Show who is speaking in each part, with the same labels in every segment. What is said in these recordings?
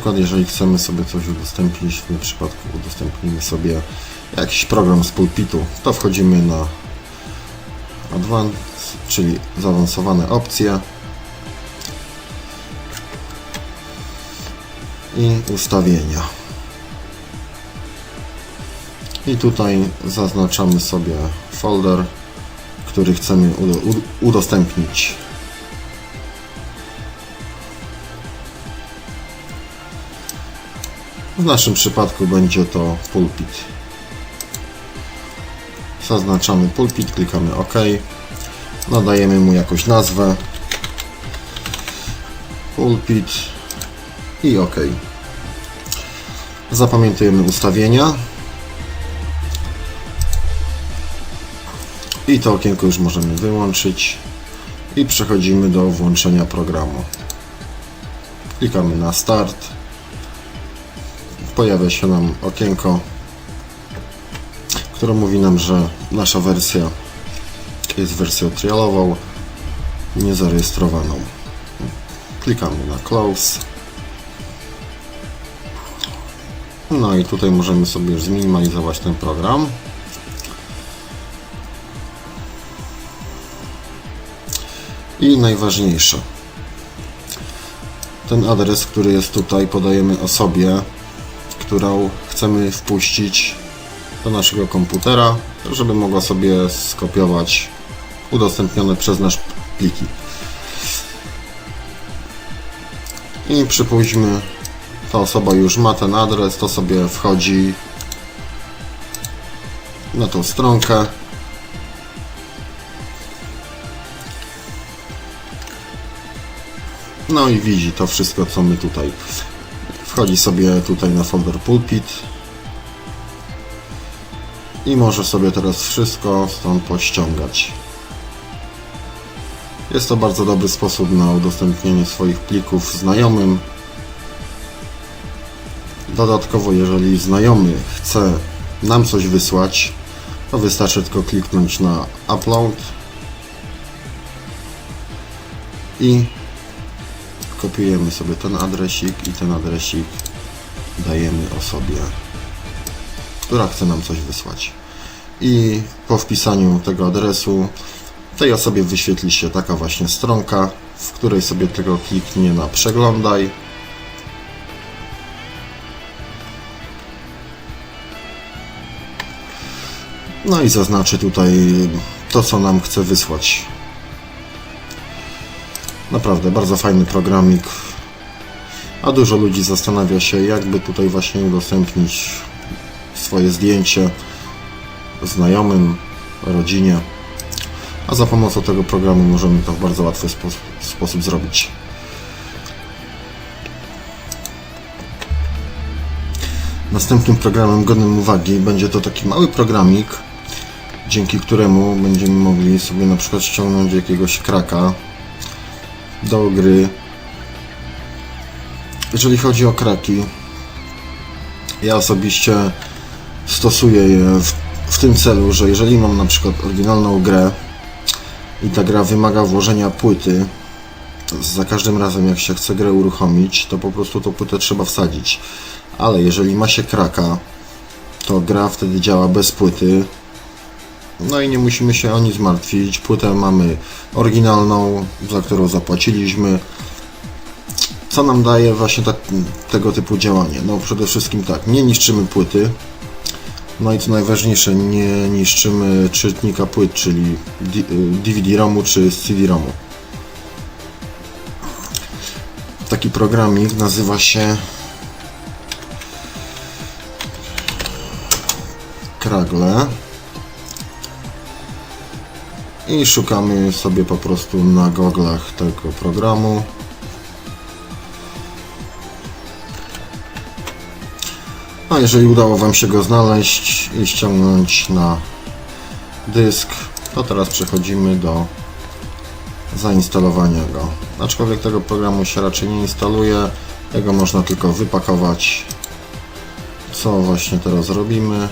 Speaker 1: przykład, jeżeli chcemy sobie coś udostępnić, w tym przypadku udostępnimy sobie jakiś program z pulpitu, to wchodzimy na Advanced, czyli zaawansowane opcje i ustawienia. I tutaj zaznaczamy sobie folder, który chcemy udo- ud- udostępnić. W naszym przypadku będzie to pulpit. Zaznaczamy pulpit, klikamy OK. Nadajemy mu jakąś nazwę. Pulpit i OK. Zapamiętujemy ustawienia. I to okienko już możemy wyłączyć. I przechodzimy do włączenia programu. Klikamy na Start. Pojawia się nam okienko, które mówi nam, że nasza wersja jest wersją trialową, niezarejestrowaną. Klikamy na Close. No i tutaj możemy sobie już zminimalizować ten program. I najważniejsze. Ten adres, który jest tutaj, podajemy osobie, którą chcemy wpuścić do naszego komputera, żeby mogła sobie skopiować udostępnione przez nas pliki. I przypuśćmy, ta osoba już ma ten adres, to sobie wchodzi na tą stronkę. No i widzi to wszystko, co my tutaj. Wchodzi sobie tutaj na folder pulpit i może sobie teraz wszystko stąd pościągać. Jest to bardzo dobry sposób na udostępnienie swoich plików znajomym. Dodatkowo, jeżeli znajomy chce nam coś wysłać, to wystarczy tylko kliknąć na upload i kopiujemy sobie ten adresik i ten adresik dajemy osobie, która chce nam coś wysłać. I po wpisaniu tego adresu tej osobie wyświetli się taka właśnie stronka, w której sobie tylko kliknie na przeglądaj. No i zaznaczy tutaj to, co nam chce wysłać. Naprawdę bardzo fajny programik. A dużo ludzi zastanawia się, jakby tutaj właśnie udostępnić swoje zdjęcie znajomym, rodzinie. A za pomocą tego programu możemy to w bardzo łatwy spo sposób zrobić. Następnym programem godnym uwagi będzie to taki mały programik, dzięki któremu będziemy mogli sobie na przykład ściągnąć jakiegoś kraka do gry. Jeżeli chodzi o kraki, ja osobiście stosuję je w, w tym celu, że jeżeli mam na przykład oryginalną grę i ta gra wymaga włożenia płyty, za każdym razem jak się chce grę uruchomić, to po prostu tą płytę trzeba wsadzić. Ale jeżeli ma się kraka, to gra wtedy działa bez płyty, no i nie musimy się o nic martwić. Płytę mamy oryginalną, za którą zapłaciliśmy. Co nam daje właśnie tak, tego typu działanie? No przede wszystkim tak, nie niszczymy płyty. No i co najważniejsze, nie niszczymy czytnika płyt, czyli DVD-ROMu czy CD-ROMu. Taki programik nazywa się Kragle i szukamy sobie po prostu na goglach tego programu. A jeżeli udało Wam się go znaleźć i ściągnąć na dysk, to teraz przechodzimy do zainstalowania go. Aczkolwiek tego programu się raczej nie instaluje, tego można tylko wypakować, co właśnie teraz robimy.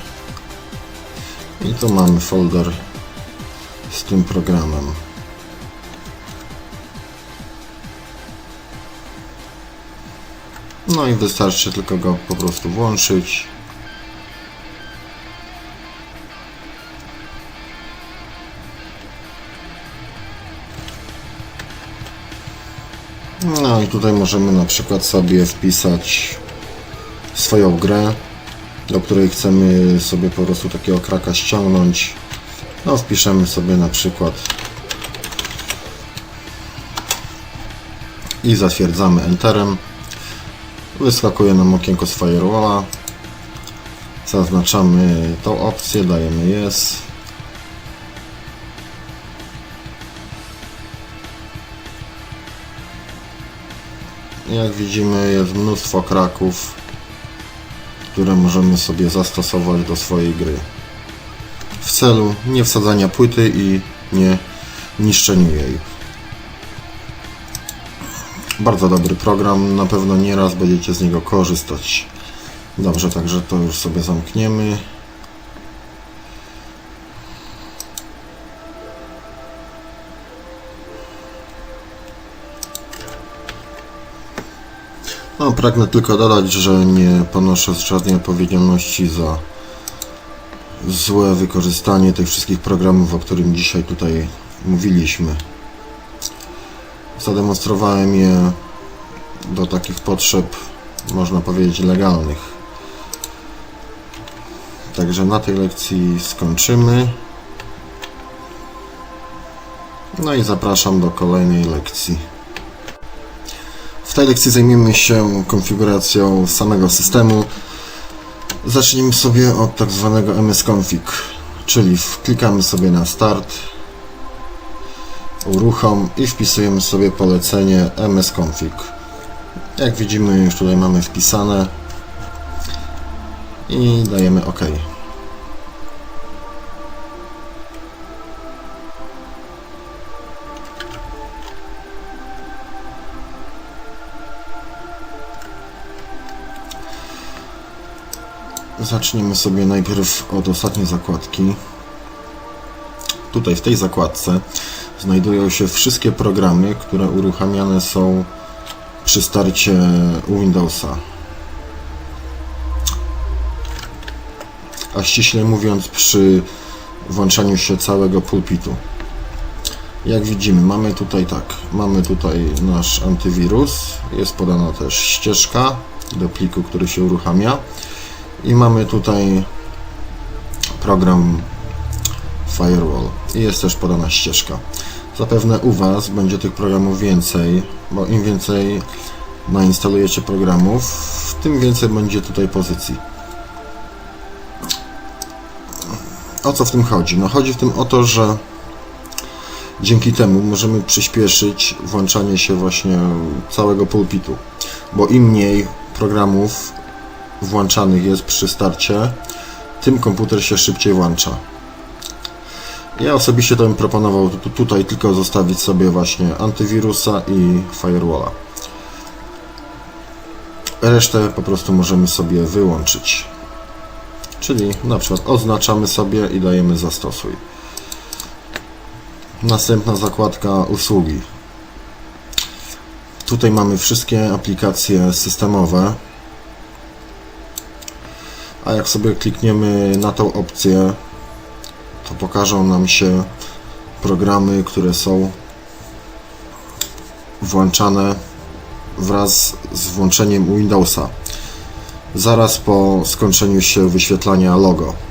Speaker 1: I tu mamy folder tym programem. No i wystarczy tylko go po prostu włączyć. No i tutaj możemy na przykład sobie wpisać swoją grę, do której chcemy sobie po prostu takiego kraka ściągnąć. No wpiszemy sobie na przykład i zatwierdzamy Enterem. Wyskakuje nam okienko z Firewalla. Zaznaczamy tą opcję, dajemy Yes. Jak widzimy jest mnóstwo kraków, które możemy sobie zastosować do swojej gry. W celu nie wsadzania płyty i nie niszczeniu jej. Bardzo dobry program, na pewno nieraz będziecie z niego korzystać. Dobrze, także to już sobie zamkniemy. No, pragnę tylko dodać, że nie ponoszę żadnej odpowiedzialności za złe wykorzystanie tych wszystkich programów, o którym dzisiaj tutaj mówiliśmy. Zademonstrowałem je do takich potrzeb, można powiedzieć, legalnych. Także na tej lekcji skończymy. No i zapraszam do kolejnej lekcji. W tej lekcji zajmiemy się konfiguracją samego systemu. Zacznijmy sobie od tak zwanego msconfig, czyli klikamy sobie na start, uruchom i wpisujemy sobie polecenie msconfig. Jak widzimy już tutaj mamy wpisane i dajemy OK. Zaczniemy sobie najpierw od ostatniej zakładki. Tutaj w tej zakładce znajdują się wszystkie programy, które uruchamiane są przy starcie Windowsa. A ściśle mówiąc przy włączaniu się całego pulpitu. Jak widzimy, mamy tutaj tak, mamy tutaj nasz antywirus, jest podana też ścieżka do pliku, który się uruchamia i mamy tutaj program Firewall i jest też podana ścieżka. Zapewne u Was będzie tych programów więcej, bo im więcej nainstalujecie programów, tym więcej będzie tutaj pozycji. O co w tym chodzi? No chodzi w tym o to, że dzięki temu możemy przyspieszyć włączanie się właśnie całego pulpitu, bo im mniej programów włączanych jest przy starcie, tym komputer się szybciej włącza. Ja osobiście to bym proponował tu- tutaj tylko zostawić sobie właśnie antywirusa i firewalla. Resztę po prostu możemy sobie wyłączyć. Czyli na przykład oznaczamy sobie i dajemy zastosuj. Następna zakładka usługi. Tutaj mamy wszystkie aplikacje systemowe. A jak sobie klikniemy na tą opcję, to pokażą nam się programy, które są włączane wraz z włączeniem Windowsa. Zaraz po skończeniu się wyświetlania logo.